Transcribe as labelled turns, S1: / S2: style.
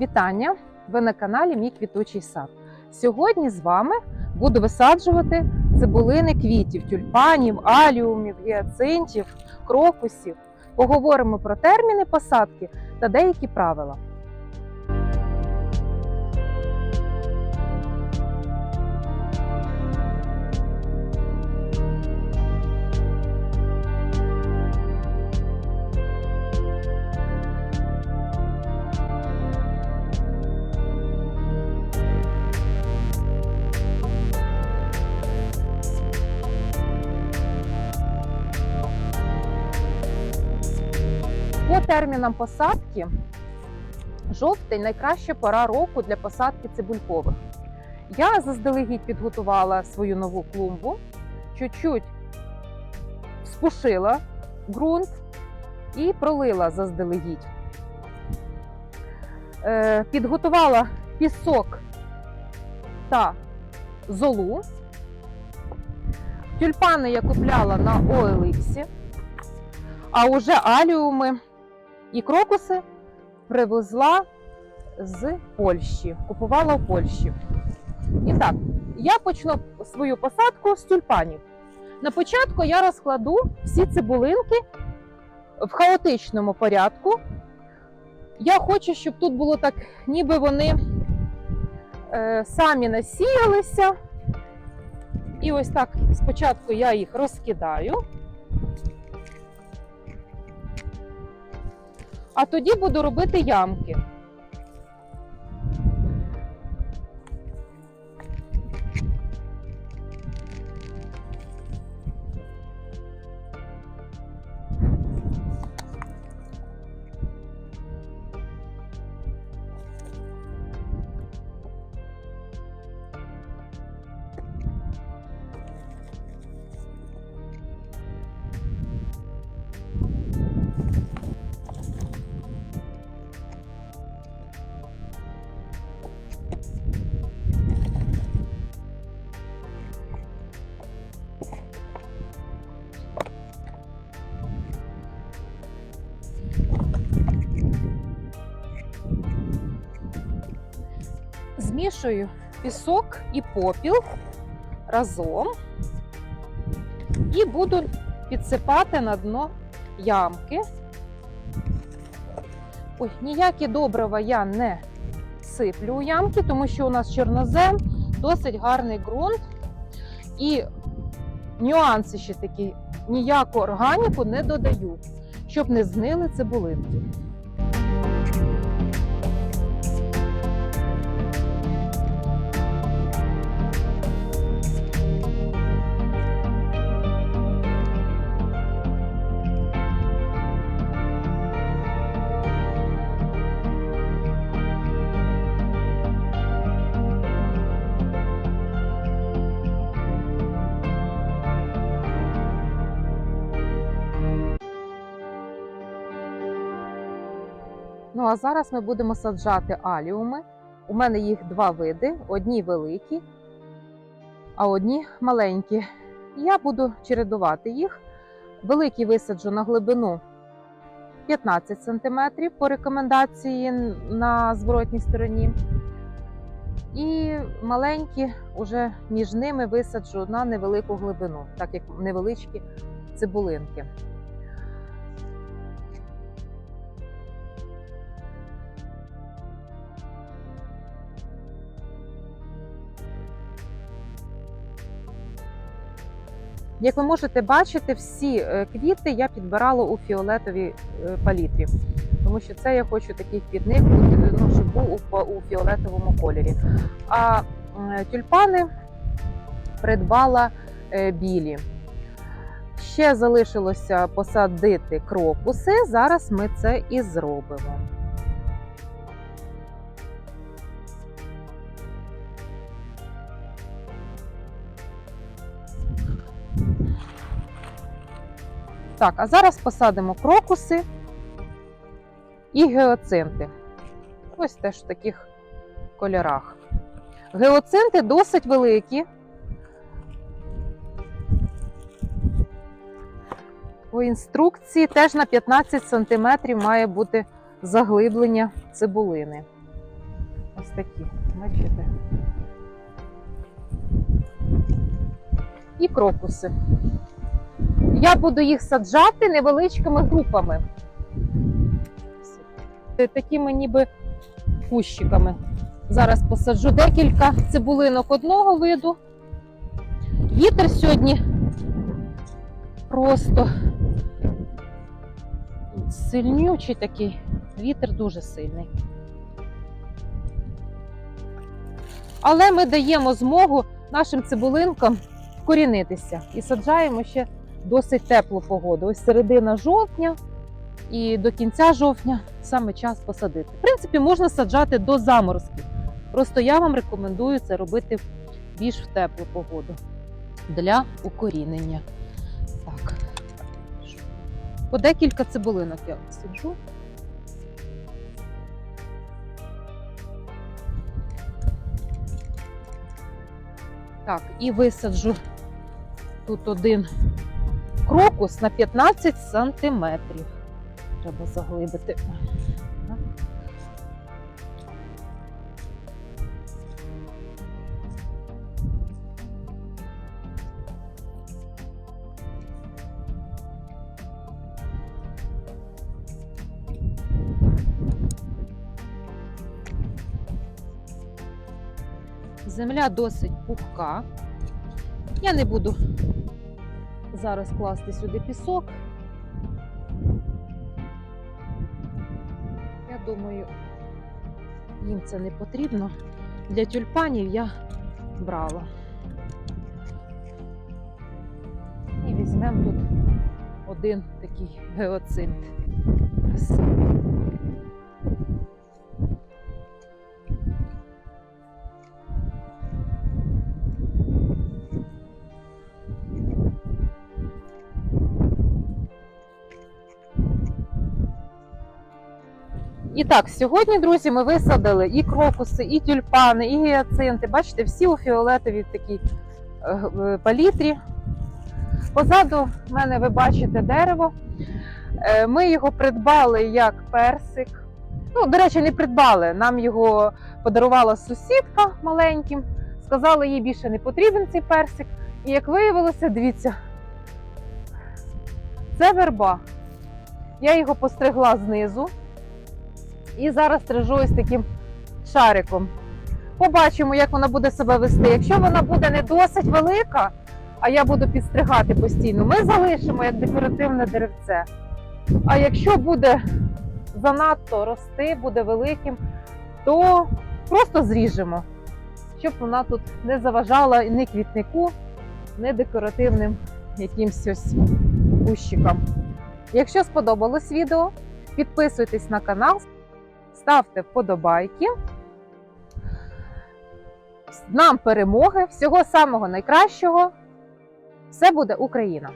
S1: Вітання! Ви на каналі Мій квітучий сад. Сьогодні з вами буду висаджувати цибулини квітів, тюльпанів, аліумів, гіацинтів, крокусів. Поговоримо про терміни посадки та деякі правила. По термінам посадки, жовтень найкраща пора року для посадки цибулькових. Я заздалегідь підготувала свою нову клумбу, чуть-чуть спушила ґрунт і пролила заздалегідь. Е, Підготувала пісок та золу. Тюльпани я купляла на OLX, а уже аліуми і крокуси привезла з Польщі, купувала в Польщі. І так, я почну свою посадку з тюльпанів. На початку я розкладу всі цибулинки в хаотичному порядку. Я хочу, щоб тут було так, ніби вони е, самі насіялися. І ось так спочатку я їх розкидаю. А тоді буду робити ямки. Змішую пісок і попіл разом і буду підсипати на дно ямки. Ой, ніякі добрива я не сиплю у ямки, тому що у нас чорнозем, досить гарний ґрунт. І нюанси ще такі: ніяку органіку не додаю, щоб не знили цибулинки. Ну а зараз ми будемо саджати аліуми. У мене їх два види: одні великі, а одні маленькі. Я буду чередувати їх. Великі висаджу на глибину 15 см по рекомендації на зворотній стороні. І маленькі вже між ними висаджу на невелику глибину, так як невеличкі цибулинки. Як ви можете бачити, всі е, квіти я підбирала у фіолетовій е, палітрі, тому що це я хочу такий квітник, ну, щоб був у, фіолетовому кольорі. А тюльпани придбала е, білі. Ще залишилося посадити крокуси. Зараз ми це і зробимо. Так, а зараз посадимо крокуси і геоцинти. Ось теж в таких кольорах. Геоцинти досить великі. По інструкції теж на 15 см має бути заглиблення цибулини. Ось такі, бачите. І крокуси. Я буду їх саджати невеличкими групами. Такими ніби кущиками. Зараз посаджу декілька цибулинок одного виду. Вітер сьогодні просто сильнючий такий. Вітер дуже сильний. Але ми даємо змогу нашим цибулинкам вкорінитися і саджаємо ще досить теплу погоду. Ось середина жовтня і до кінця жовтня саме час посадити. В принципі, можна саджати до заморозків. Просто я вам рекомендую це робити більш в теплу погоду для укорінення. Так. По декілька цибулинок я саджу. Так, і висаджу тут один крокус на 15 сантиметрів. Треба заглибити. Земля досить пухка. Я не буду зараз класти сюди пісок. Я думаю, їм це не потрібно. Для тюльпанів я брала. І візьмемо тут один такий геоцинт. Ось. І так, сьогодні, друзі, ми висадили і крокуси, і тюльпани, і гіацинти. Бачите, всі у фіолетовій такій е, палітрі. Позаду в мене ви бачите дерево. Е, Ми його придбали як персик. Ну, до речі, не придбали. Нам його подарувала сусідка маленьким. Сказали, їй більше не потрібен цей персик. І як виявилося, дивіться, це верба. Я його постригла знизу. І зараз стрижу таким шариком. Побачимо, як вона буде себе вести. Якщо вона буде не досить велика, а я буду підстригати постійно, ми залишимо як декоративне деревце. А якщо буде занадто рости, буде великим, то просто зріжемо, щоб вона тут не заважала ні квітнику, ні декоративним якимсь ось кущикам. Якщо сподобалось відео, підписуйтесь на канал, ставте вподобайки. Нам перемоги, всього самого найкращого. Все буде Україна!